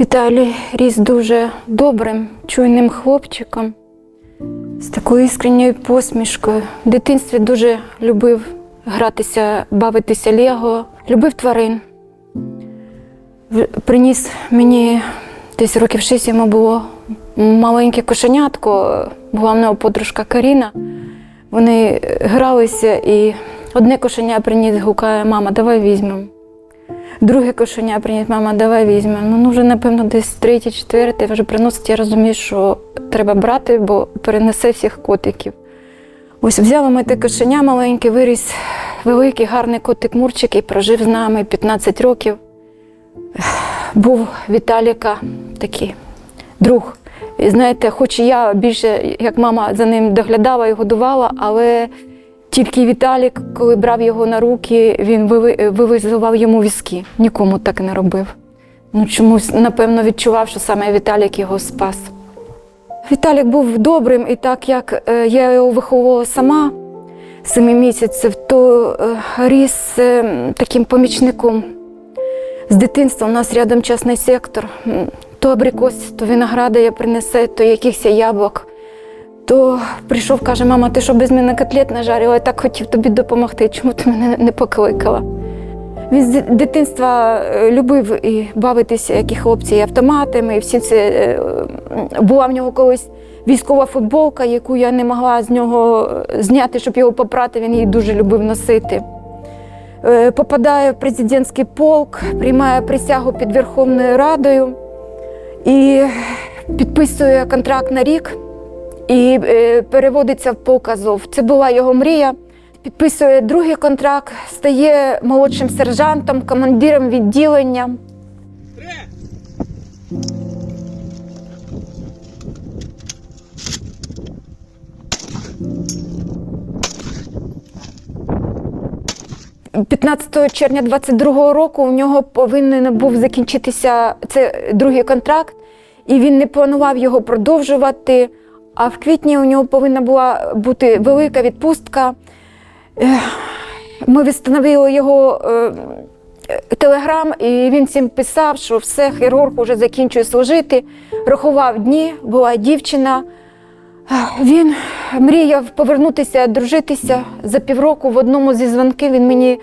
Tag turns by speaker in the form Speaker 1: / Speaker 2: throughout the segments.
Speaker 1: Віталій ріс дуже добрим, чуйним хлопчиком, з такою іскренньою посмішкою. В дитинстві дуже любив гратися, бавитися Лего, любив тварин. Приніс мені десь років шість йому було маленьке кошенятко, була в нього подружка Каріна. Вони гралися, і одне кошеня приніс, гукає, мама, давай візьмемо. Друге кошеня приніс, мама, давай візьмемо. Ну, ну вже, напевно, десь третє, четверте вже приносить, я розумію, що треба брати, бо перенесе всіх котиків. Ось взяли ми те кошеня маленьке, виріс великий, гарний котик Мурчик і прожив з нами 15 років. Був Віталіка такий друг. І знаєте, хоч я більше, як мама за ним доглядала і годувала, але тільки Віталік, коли брав його на руки, він вивизував йому візки. Нікому так не робив. Ну, чомусь, напевно, відчував, що саме Віталік його спас. Віталік був добрим, і так як е, я його виховувала сама семи місяців, то е, ріс е, таким помічником. З дитинства у нас рядом частний сектор. То абрикос, то винограда я принесе, то якихось яблук. То прийшов, каже, мама, ти що без мене котлет нажарила? Я так хотів тобі допомогти. Чому ти мене не покликала? Він з дитинства е, любив і бавитися, як і хлопці, і автоматами, і всі це е, була в нього колись військова футболка, яку я не могла з нього е, зняти, щоб його попрати. Він її дуже любив носити. Попадає в президентський полк, приймає присягу під Верховною Радою і підписує контракт на рік і е, переводиться в полк Азов. Це була його мрія. Підписує другий контракт, стає молодшим сержантом, командиром відділення. – 15 червня 22-го року у нього повинен був закінчитися це другий контракт, і він не планував його продовжувати. А в квітні у нього повинна була бути велика відпустка. Ми встановили його е, телеграм, і він всім писав, що все, хірург вже закінчує служити. Рахував дні, була дівчина. Він мріяв повернутися, дружитися. За півроку в одному зі дзвонків він мені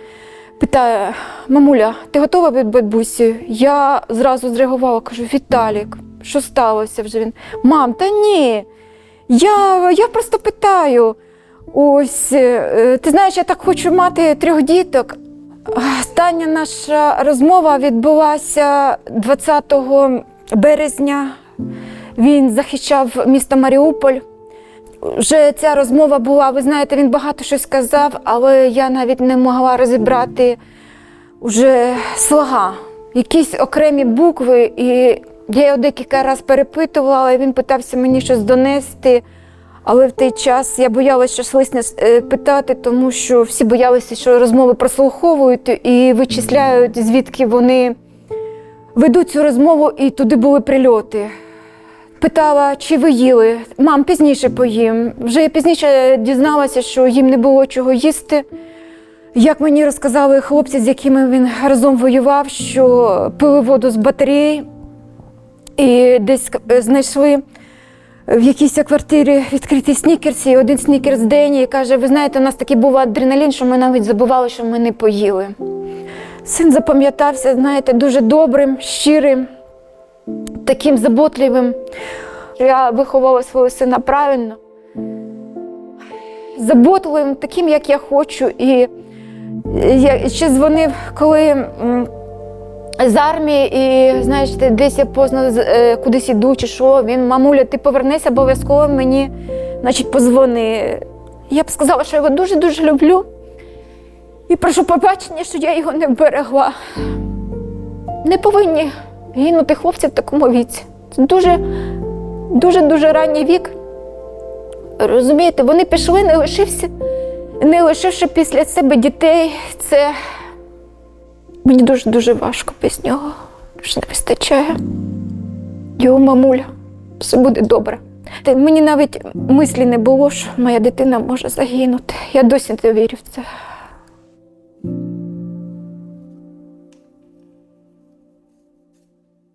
Speaker 1: питає: Мамуля, ти готова від бабусі? Я зразу зреагувала, кажу, Віталік, що сталося вже він? Мам, та ні. Я, я просто питаю. Ось, е, ти знаєш, я так хочу мати трьох діток. Остання наша розмова відбулася 20 березня. Він захищав місто Маріуполь. Вже ця розмова була, ви знаєте, він багато щось сказав, але я навіть не могла розібрати вже слова, якісь окремі букви. І я його декілька разів перепитувала, але він питався мені щось донести. Але в той час я боялася щось лисне питати, тому що всі боялися, що розмови прослуховують і вичисляють, звідки вони ведуть цю розмову, і туди були прильоти. Питала, чи ви їли. Мам, пізніше поїм. Вже я пізніше дізналася, що їм не було чого їсти. Як мені розказали хлопці, з якими він разом воював, що пили воду з батареї і десь е, знайшли в якійсь квартирі відкриті снікерси, і один снікерс день і каже: ви знаєте, у нас такий був адреналін, що ми навіть забували, що ми не поїли. Син запам'ятався, знаєте, дуже добрим, щирим, таким заботливим. Я виховала свого сина правильно, заботливим, таким, як я хочу. І я ще дзвонив, коли з армії, і знаєш, ти десь я поздно е, кудись іду, чи що. Він, мамуля, ти повернися обов'язково мені, значить, позвони. Я б сказала, що я його дуже-дуже люблю. І прошу побачення, що я його не вберегла. Не повинні гинути хлопці в такому віці. Це дуже, дуже, дуже ранній вік. Розумієте, вони пішли, не лишився, не лишивши після себе дітей. Це Мені дуже-дуже важко без нього. Дуже не вистачає. Його мамуля, все буде добре. Мені навіть мислі не було, що моя дитина може загинути. Я досі не вірю в це.